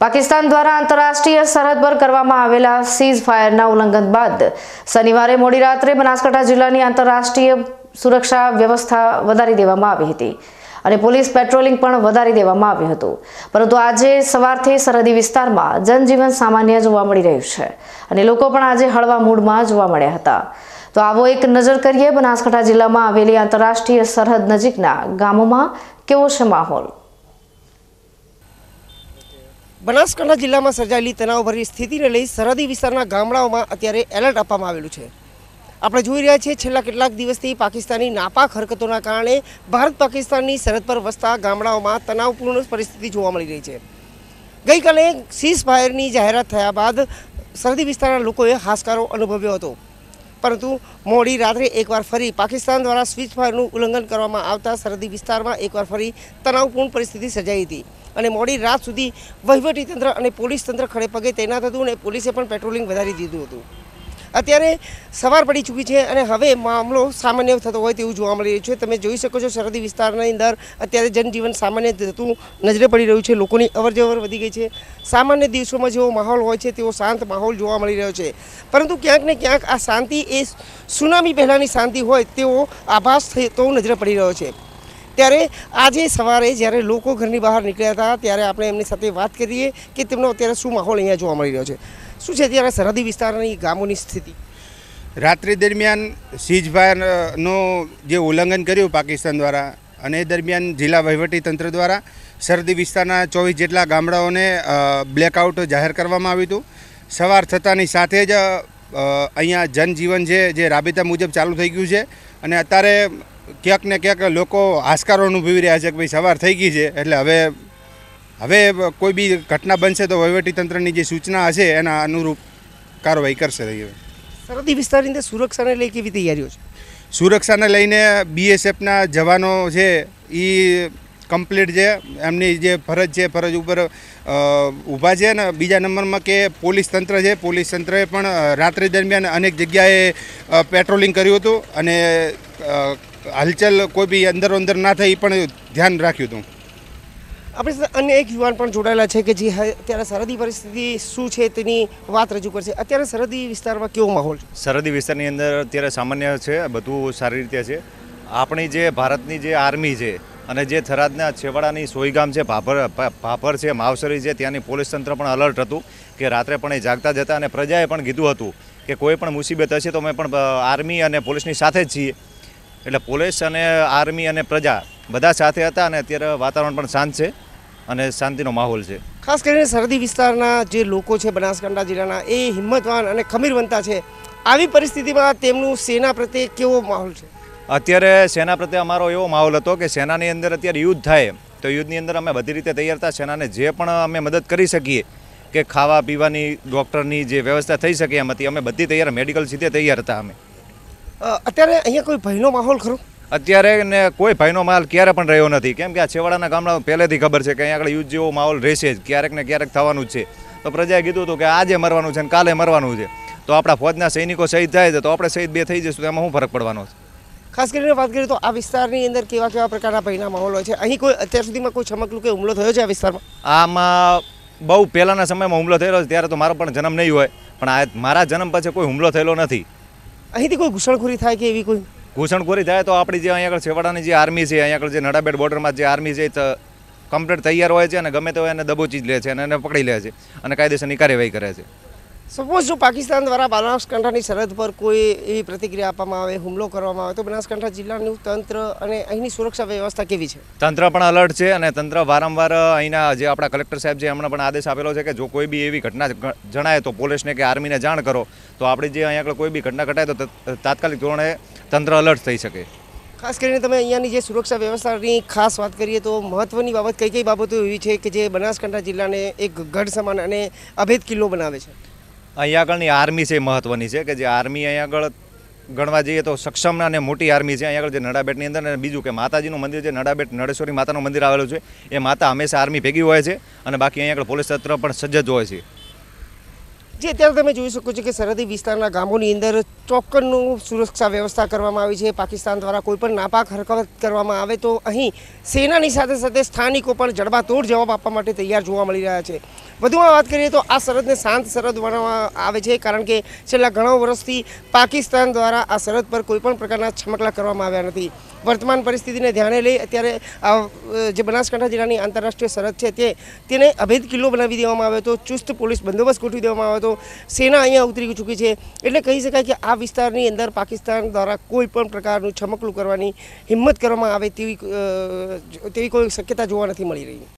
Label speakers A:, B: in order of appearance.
A: પાકિસ્તાન દ્વારા આંતરરાષ્ટ્રીય સરહદ પર કરવામાં આવેલા સીઝ ફાયરના ઉલ્લંઘન બાદ શનિવારે મોડી રાત્રે બનાસકાંઠા જિલ્લાની આંતરરાષ્ટ્રીય સુરક્ષા વ્યવસ્થા વધારી દેવામાં આવી હતી અને પોલીસ પેટ્રોલિંગ પણ વધારી દેવામાં આવ્યું હતું. પરંતુ આજે સવારથી સરહદી વિસ્તારમાં જનજીવન સામાન્ય જોવા મળી રહ્યું છે અને લોકો પણ આજે હળવા મૂડમાં જોવા મળ્યા હતા. તો આવો એક નજર કરીએ બનાસકાંઠા જિલ્લામાં આવેલી આંતરરાષ્ટ્રીય સરહદ નજીકના ગામોમાં કેવો છે માહોલ?
B: બનાસકાંઠા જિલ્લામાં સર્જાયેલી તણાવભરી સ્થિતિને લઈ સરહદી વિસ્તારના ગામડાઓમાં અત્યારે એલર્ટ આપવામાં આવેલું છે. આપણે જોઈ રહ્યા છીએ છેલ્લા કેટલાક દિવસથી પાકિસ્તાની નાપાક હરકતોના કારણે ભારત પાકિસ્તાનની સરહદ પર વસતા ગામડાઓમાં તણાવપૂર્ણ પરિસ્થિતિ જોવા મળી રહી છે. ગઈકાલે સીઝ ફાયરની જાહેરાત થયા બાદ સરહદી વિસ્તારના લોકોએ હાશકારો અનુભવ્યો હતો. પરંતુ મોડી રાત્રે એકવાર ફરી પાકિસ્તાન દ્વારા સ્વીચ ફાયરનું ઉલ્લંઘન કરવામાં આવતા સરહદી વિસ્તારમાં એકવાર ફરી તણાવપૂર્ણ પરિસ્થિતિ સર્જાઈ હતી. અને મોડી રાત સુધી વહીવટીતંત્ર અને પોલીસ તંત્ર ખડે પગે તૈનાત હતું અને પોલીસે પણ પેટ્રોલિંગ વધારી દીધું હતું. અત્યારે સવાર પડી ચૂકી છે અને હવે મામલો સામાન્ય થતો હોય તેવું જોવા મળી રહ્યું છે. તમે જોઈ શકો છો સરહદી વિસ્તારની અંદર અત્યારે જનજીવન સામાન્ય થતું નજરે પડી રહ્યું છે. લોકોની અવરજવર વધી ગઈ છે. સામાન્ય દિવસોમાં જેવો માહોલ હોય છે તેવો શાંત માહોલ જોવા મળી રહ્યો છે. પરંતુ ક્યાંક ને ક્યાંક આ શાંતિ એ સુનામી પહેલાંની શાંતિ હોય તેવો આભાસ થતો નજરે પડી રહ્યો છે. ત્યારે આજે સવારે જ્યારે લોકો ઘરની બહાર નીકળ્યા હતા, ત્યારે આપણે એમની સાથે વાત કરીએ કે તેમનો અત્યારે શું માહોલ અહીંયા જોવા મળી રહ્યો છે. શું છે અત્યારે સરહદી વિસ્તારની ગામોની સ્થિતિ?
C: રાત્રિ દરમિયાન સીઝ ફાયરનું જે ઉલ્લંઘન કર્યું પાકિસ્તાન દ્વારા અને એ દરમિયાન જિલ્લા વહીવટી તંત્ર દ્વારા સરહદી વિસ્તારના ચોવીસ જેટલા ગામડાઓને બ્લેકઆઉટ જાહેર કરવામાં આવ્યું હતું. સવાર થતાંની સાથે જ અહીંયા જનજીવન છે જે રાબેતા મુજબ ચાલુ થઈ ગયું છે. અને અત્યારે ક્યાંક ને ક્યાંક લોકો હાશકારો અનુભવી રહ્યા છે કે ભાઈ સવાર થઈ ગઈ છે એટલે હવે હવે કોઈ બી ઘટના બનશે તો વહીવટી તંત્રની જે સૂચના હશે એના અનુરૂપ કાર્યવાહી કરશે હવે.
B: સરહદી વિસ્તારની અંદર સુરક્ષાને લઈ કેવી તૈયારીઓ છે?
C: સુરક્ષાને લઈને બીએસએફના જવાનો છે એ કમ્પ્લીટ છે એમની જે ફરજ છે ફરજ ઉપર ઊભા છે ને બીજા નંબરમાં કે પોલીસ તંત્ર છે પોલીસ તંત્રએ પણ રાત્રિ દરમિયાન અનેક જગ્યાએ પેટ્રોલિંગ કર્યું હતું અને હલચલ કોઈ બી અંદરો અંદર ના થઈ એ પણ ધ્યાન રાખ્યું હતું.
B: આપણી સાથે અન્ય એક યુવાન પણ જોડાયેલા છે કે જે હ- અત્યારે સરહદી પરિસ્થિતિ શું છે તેની વાત રજૂ કરશે. અત્યારે સરહદી વિસ્તારમાં કેવો માહોલ છે?
D: સરહદી વિસ્તારની અંદર અત્યારે સામાન્ય છે બધું સારી રીતે છે. આપણી જે ભારતની જે આર્મી છે અને જે થરાદના છેવાડાની સોયગામ છે ભાભર ભાભર છે માવસરી છે ત્યાંની પોલીસ તંત્ર પણ અલર્ટ હતું કે રાત્રે પણ એ જાગતા જતા અને પ્રજાએ પણ કીધું હતું કે કોઈ પણ મુસીબત હશે તો અમે પણ આર્મી અને પોલીસની સાથે જ છીએ. એટલે પોલીસ અને આર્મી અને પ્રજા બધા સાથે હતા અને અત્યારે વાતાવરણ પણ શાંત છે અને શાંતિનો માહોલ છે.
B: ખાસ કરીને સરહદી વિસ્તારના જે લોકો છે બનાસકાંઠા જિલ્લાના એ હિંમતવાન અને ખમીરવંતા છે. આવી પરિસ્થિતિમાં તેમનું સેના પ્રત્યે કેવો માહોલ છે?
D: અત્યારે સેના પ્રત્યે અમારો એવો માહોલ હતો કે સેનાની અંદર અત્યારે યુદ્ધ થાય તો યુદ્ધની અંદર અમે બધી રીતે તૈયાર હતા. સેનાને જે પણ અમે મદદ કરી શકીએ કે ખાવા પીવાની ડૉક્ટરની જે વ્યવસ્થા થઈ શકે એમ હતી અમે બધી તૈયાર મેડિકલ સીધે તૈયાર હતા અમે.
B: અત્યારે અહીંયા કોઈ ભયનો માહોલ ખરો?
D: અત્યારે ને કોઈ ભયનો માલ ક્યારે પણ રહ્યો નથી. કેમ કે આ છેવાડાના ગામડા પહેલેથી ખબર છે કે અહીંયા આગળ યુદ્ધ જેવો માહોલ રહેશે જ ક્યારેક ને ક્યારેક થવાનું જ છે. તો પ્રજાએ કીધું હતું કે આજે મરવાનું છે ને કાલે મરવાનું છે. તો આપણા ફોજના સૈનિકો શહીદ થાય છે તો આપણે શહીદ બે થઈ જઈશું એમાં શું ફરક પડવાનો છે?
B: ખાસ કરીને વાત કરીએ તો આ વિસ્તારની અંદર કેવા કેવા પ્રકારના ભયના માહોલ હોય છે? અહીં કોઈ અત્યાર સુધીમાં કોઈ ચમકલું કે હુમલો થયો છે આ વિસ્તારમાં?
D: આમાં બહુ પહેલાંના સમયમાં હુમલો થયેલો છે ત્યારે તો મારો પણ જન્મ નહીં હોય. પણ આ મારા જન્મ પછી કોઈ હુમલો થયેલો નથી.
B: અહીંથી કોઈ ઘૂસણખોરી થાય કે એવી કોઈ?
D: ઘૂસણખોરી થાય તો આપણી જે અહીંયા આગળ છેવાડાની જે આર્મી છે અહીંયા આગળ જે નડાબેટ બોર્ડરમાં જે આર્મી છે કમ્પ્લીટ તૈયાર હોય છે અને ગમે તો એને દબોચી જ લે છે અને એને પકડી લે છે અને કાયદેસરની કાર્યવાહી કરે છે.
B: સપોઝ જો પાકિસ્તાન દ્વારા બનાસકાંઠાની સરહદ પર કોઈ એવી પ્રતિક્રિયા આપવામાં આવે હુમલો કરવામાં આવે તો બનાસકાંઠા જિલ્લાનું તંત્ર અને અહીંની સુરક્ષા વ્યવસ્થા કેવી છે?
D: તંત્ર પણ અલર્ટ છે અને તંત્ર વારંવાર અહીંના જે આપણા કલેક્ટર સાહેબ છે એમણે પણ આદેશ આપેલો છે કે જો કોઈ બી એવી ઘટના જણાય તો પોલીસને કે આર્મીને જાણ કરો. તો આપણી જે અહીંયા આગળ કોઈ બી ઘટના ઘટાય તો તાત્કાલિક ધોરણે તંત્ર અલર્ટ થઈ શકે.
B: ખાસ કરીને તમે અહીંયાની જે સુરક્ષા વ્યવસ્થાની ખાસ વાત કરીએ તો મહત્વની બાબત કઈ કઈ બાબતો એવી છે કે જે બનાસકાંઠા જિલ્લાને એક ગઢ સમાન અને અભેદ કિલ્લો બનાવે છે?
D: અહીંયા આગળની આર્મી છે એ મહત્વની છે કે જે આર્મી અહીંયા આગળ ગણવા જઈએ તો સક્ષમ અને મોટી આર્મી છે. અહીંયા આગળ જે નડાબેટની અંદર અને બીજું કે માતાજીનું મંદિર છે, નડાબેટ નડેશ્વરી માતાનું મંદિર આવેલું છે. એ માતા હંમેશા આર્મી ભેગી હોય છે અને બાકી અહીંયા આગળ પોલીસ તંત્ર પણ સજ્જ હોય છે.
B: જે, અત્યારે તમે જોઈ શકો છો કે સરહદી વિસ્તારના ગામોની અંદર ચોક્કસનું સુરક્ષા વ્યવસ્થા કરવામાં આવી છે. પાકિસ્તાન દ્વારા કોઈ પણ નાપાક હરકત કરવામાં આવે તો અહીં સેનાની સાથે સાથે સ્થાનિકો પણ જડબાતોડ જવાબ આપવા માટે તૈયાર જોવા મળી રહ્યા છે. વધુમાં વાત કરીએ તો આ સરહદને શાંત સરહદ બનાવવામાં આવે છે કારણ કે છેલ્લા ઘણા વર્ષથી પાકિસ્તાન દ્વારા આ સરહદ પર કોઈપણ પ્રકારના છમકલા કરવામાં આવ્યા નથી. વર્તમાન પરિસ્થિતિને ધ્યાને લઈ અત્યારે જે બનાસકાંઠા જિલ્લાની આંતરરાષ્ટ્રીય સરહદ છે તે, તેને અભેદ કિલ્લો બનાવી દેવામાં આવ્યો હતો, ચુસ્ત પોલીસ બંદોબસ્ત ગોઠવી દેવામાં આવ્યો હતો સેના અહીંયા ઉતરી ચૂકી છે. એટલે કહી શકાય કે આ વિસ્તારની અંદર પાકિસ્તાન દ્વારા કોઈ પણ પ્રકારનું છમકલું કરવાની હિંમત કરવામાં આવે તેવી તેવી કોઈ શક્યતા જોવા નથી મળી રહી.